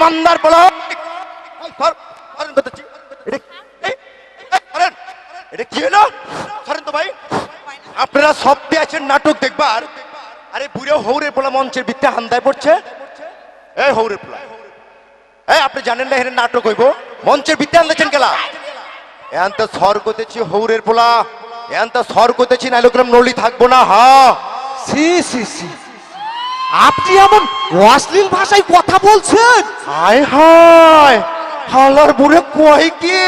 মান্দার কারণ এটা কি? হলো? ভাই আপনারা সব আছেন নাটক দেখবার। আরে বুড়ো হৌরের পোলা মঞ্চের ভিত্তে হান্দায় পড়ছে? এই হৌরের পোলা। এই আপনি জানেন না এখানে নাটক হইব? মঞ্চের ভিত্তে আনতেছেন কেলা? এখন তো সর করতেছি হৌরের পোলা। এখন তো সর করতেছি না এরকম নলি থাকব না হা। C C C. আপনি এমন অশ্লীল ভাষায় কথা বলছেন? হায় হায়। হালার বুড়ে কয় কি?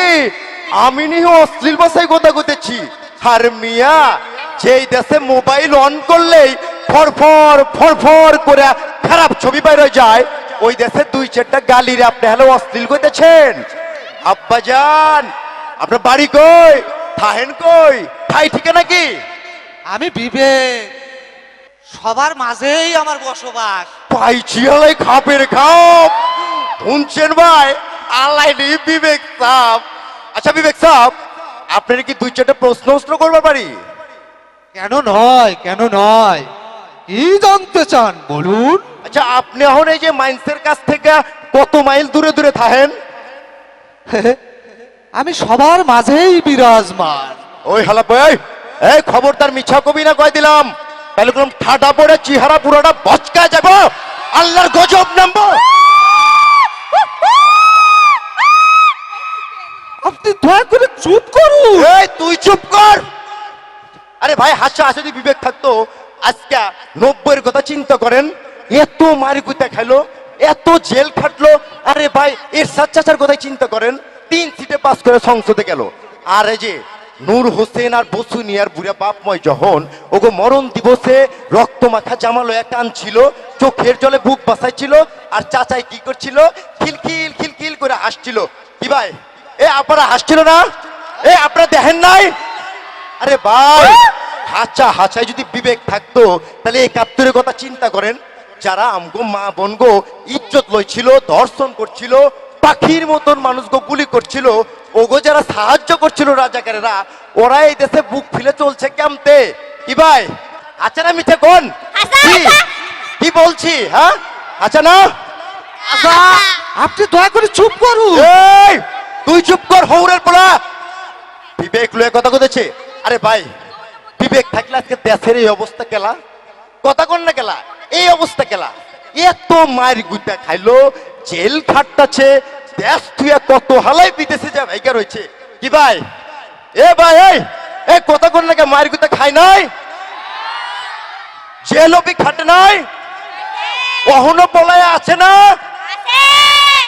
আমি নিয়ে অশ্লীল ভাষায় কথা কইতেছি। আর মিয়া যেই দেশে মোবাইল অন করলেই ফরফর ফরফর করে খারাপ ছবি বাইর যায়। ওই দেশে দুই চারটা গালির আপনি হ্যালো অশ্লীল করতেছেন আব্বা যান আপনার বাড়ি কই? থাহেন কই? ঠাই ঠিকানা কি আমি বিবেক। সবার মাঝেই আমার বসবাস। পাইছিয়ালাই খাপের খাপ। শুনছেন ভাই? আল্লাহ বিবেক সাপ আচ্ছা বিবেক সাপ আপনার কি দুই চারটা প্রশ্ন উত্তর করবার পারি কেন নয় কেন নয়? কি জানতে চান বলুন। আচ্ছা আপনি এখন এই যে মাইন্সের কাছ থেকে কত মাইল দূরে দূরে থাকেন আমি সবার মাঝেই বিরাজমান। ওই হালা বই এই খবরদার মিছা কবি না কয় দিলাম? তাহলে কোন ঠাডা পড়ে চেহারা পুরোটা বচকা যাব। আল্লাহর গজব নামবো। আপনি দয়া করে চুপ করুন। এই তুই চুপ কর। আরে ভাই হাসা হাসা বিবেক থাকতো আজকে নব্বইয়ের কথা চিন্তা করেন, এত মারি কুইতা খাইলো, এত জেল খাটলো, আরে ভাই, এর চাচার কথাই চিন্তা করেন, তিন সিটে পাস করে সংসদে গেল। আর এই যে নূর হোসেন আর বসু নিয়ার বুড়া বাপময় যখন ওগো মরণ দিবসে রক্ত মাখা জামা লয়া কানছিল চোখের জলে বুক বাসাইছিল আর চাচাই কি করছিল? খিলখিল খিলখিল করে হাসছিল। কি ভাই? এ, আপনারা হাসছিল না? এ, আপনারা দেখেন নাই? আরে ভাই হাঁচা হাঁচায় যদি বিবেক থাকতো তাহলে একাত্তরের কথা চিন্তা করেন যারা আমগো মা বোনগো ইজ্জত লইছিল দর্শন করছিল পাখির মতন মানুষগো গুলি করছিল ওগো যারা সাহায্য করছিল রাজাকারেরা ওরা এই দেশে বুক ফিলে চলছে কেমতে? কি ভাই? আচ্ছা না মিঠে কোন? কি? বলছি হ্যাঁ? আচ্ছা না? আচ্ছা আপনি দয়া করে চুপ করুন। এই তুই চুপ কর হৌরের পোলা। বিবেক লয়ে কথা কতেছে আরে ভাই বিবেক থাকলে আজকে দেশের এই অবস্থা কেলা? কথা কন না কেলা? এই অবস্থা কেলা? এত মায়ের গুইটা খাইলো জেল খাটতাছে দেশ তুই কত হালাই বিদেশে যা ভাইকা রয়েছে। কি ভাই? এ ভাই এই এ কথা কন না কে মায়ের গুইটা খাই নাই? জেল অবি খাটে নাই? কখনো পলায় আছে না?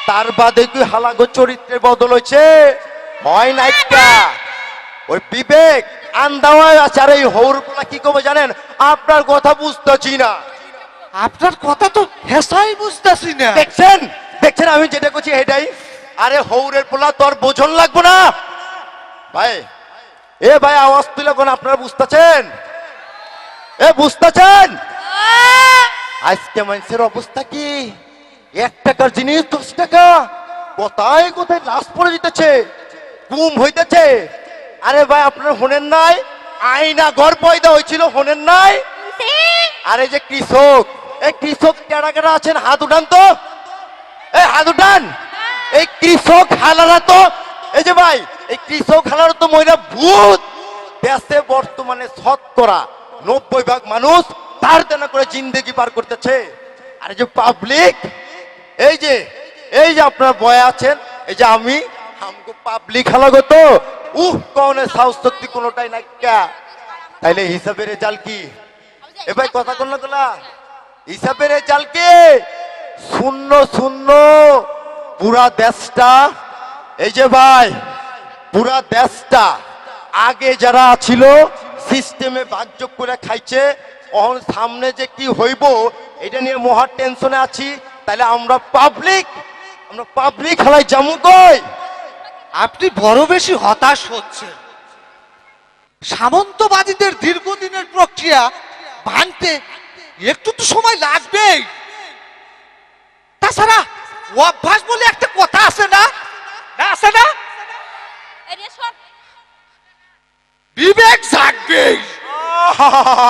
তার বাদে কি হালাগো চরিত্রের বদল হয়েছে? হয় না একটা ওই বিবেক আন্দাওয়ায় আছে আর এই হৌরগুলা কি করবে জানেন? আপনার কথা বুঝতেছি না। আপনার কথা তো হেসাই বুঝতেছি না। দেখছেন? দেখছেন আমি যেটা করছি এটাই? আরে হৌরের পোলা তোর বোঝন লাগবো না? ভাই এ ভাই আওয়াজ তুলে কোন আপনারা বুঝতেছেন? এ বুঝতেছেন? আজকে মানুষের অবস্থা কি? এক টাকার জিনিস দশ টাকা। কোথায় কোথায় লাশ পড়ে যেতেছে? গুম হইতেছে। আরে ভাই আপনার শোনেন নাই? আইনা ঘর পয়দা হয়েছিল শোনেন নাই? আরে যে কৃষক এই কৃষক কেডা কেডা আছেন? হাত উঠান তো। এই হাত উঠান। এই কৃষক হালারা তো এই যে ভাই এই কৃষক হালারা তো মহিলা ভূত। দেশে বর্তমানে শতকরা নব্বই ভাগ মানুষ তার দেনা করে জিন্দেগি পার করতেছে। আর এই যে পাবলিক এই যে এই যে আপনার বয় আছেন এই যে আমি আমগো পাবলিক হালাগত উহ কনের সাহস শক্তি কোনোটাই নাই কা তাইলে হিসাবের রেজাল্ট কি? এ ভাই কথা কোন না হিসাবের রেজাল্ট কি? শূন্য শূন্য, পুরা দেশটা। এই যে ভাই, পুরা দেশটা। আগে যারা ছিল সিস্টেমে ভাগযোগ করে খাইছে এখন সামনে যে কি হইব, এটা নিয়ে মহা টেনশনে আছি। তাহলে আমরা পাবলিক আমরা পাবলিক খেলায় জামু কই? আপনি বড় বেশি হতাশ হচ্ছেন। সামন্তবাদীদের দীর্ঘদিনের প্রক্রিয়া ভাঙতে একটু তো সময় লাগবেই। তাছাড়া অভ্যাস বলে একটা কথা আছে না? না আছে না? বিবেক জাগবে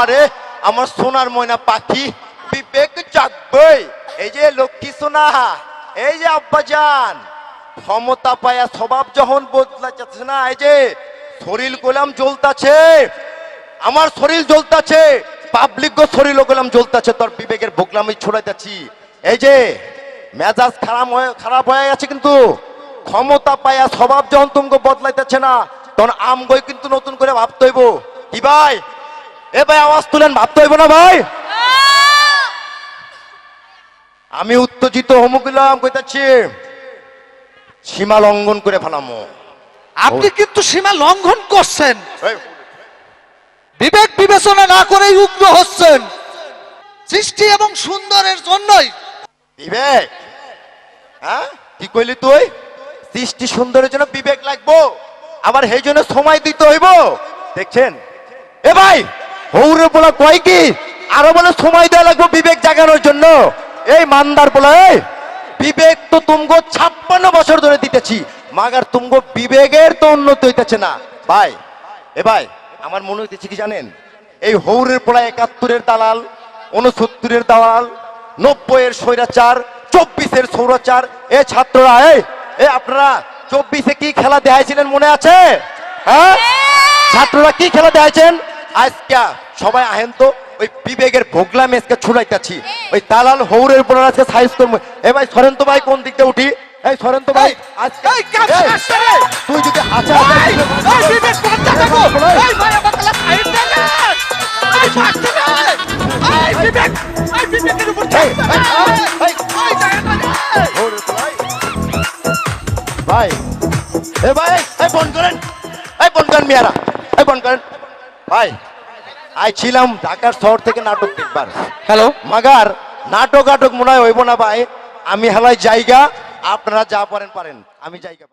আরে আমার সোনার ময়না পাখি বিবেক জাগবে এই যে লক্ষ্মী সোনা এই যে আব্বাজান। ক্ষমতা পায়া স্বভাব যখন বদলাচ্ছে না, এই যে শরীর গোলাম জ্বলতাছে, আমার শরীর জ্বলতাছে পাবলিক শরীর গোলাম জ্বলতাছে, তোর বিবেকের ভোগলামি ছড়াইতেছি। এই যে মেজাজ খারাপ হয়ে খারাপ হয়ে গেছে কিন্তু ক্ষমতা পায়া স্বভাব যখন তুমি বদলাইতেছে না, তখন আম গই কিন্তু নতুন করে ভাবতে হইব। কি ভাই? এ ভাই আওয়াজ তুলেন, ভাবতে হইব না ভাই? আমি উত্তেজিত হমুকিলাম কইতাছি সীমা লঙ্ঘন করে ফেলামো। আপনি কিন্তু সীমা লঙ্ঘন করছেন। বিবেক বিবেচনা না করেই উগ্র হচ্ছেন। সৃষ্টি এবং সুন্দরের জন্যই। বিবেক? হ্যাঁ? কি কইলি তুই? সৃষ্টি সুন্দরের জন্য বিবেক লাগবো। আবার সেই জন্য সময় দিতে হইব। দেখছেন? এ ভাই হৌরে বলা কয় কি? আরও বলে সময় দেওয়া লাগবে বিবেক জাগানোর জন্য। এই মান্দার বলা এই! বিবেক তো তুমগো ছাপ্পান্ন বছর ধরে দিতেছি মাগার তুমগো বিবেকের তো উন্নতি হইতেছে না। ভাই এ ভাই আমার মনে হইতেছে কি জানেন? এই হৌরের পোড়া একাত্তরের দালাল উনসত্তরের দালাল নব্বইয়ের স্বৈরাচার চব্বিশের সৌরাচার এ ছাত্ররা এই এ আপনারা চব্বিশে কি খেলা দেখাইছিলেন মনে আছে? হ্যাঁ। ছাত্ররা কি খেলা দেখাইছেন? আজকে সবাই আহেন তো ওই বিবেকের ভোগলা মেসকে ছুড়াইতেছি ওই দালাল হৌরের উপর আজকে সাইজ করব এ ভাই সরেন তো ভাই কোন দিক দিয়ে উঠি এই সরেন তো ভাই আজকে। তুই যদি আচ্ছা এই, এই বিবেক বাচ্চা দেখো এই ভাই আমার কাছে সাইড দে না। এই বাচ্চা না। এই বিবেক এই বিবেকের উপর এই, ছাড় দে। এই, এই, এই জায়গা না রে। ভাই এ ভাই এই ফোন করেন এই ফোন করেন মিয়ারা এই ফোন করেন ভাই আই ছিলাম ঢাকার শহর থেকে নাটক দেখবার। হ্যালো। মাগার নাটক আটক মনে হয় হইব না ভাই। আমি হেলাই জায়গা আপনারা যা পারেন পারেন। আমি জায়গা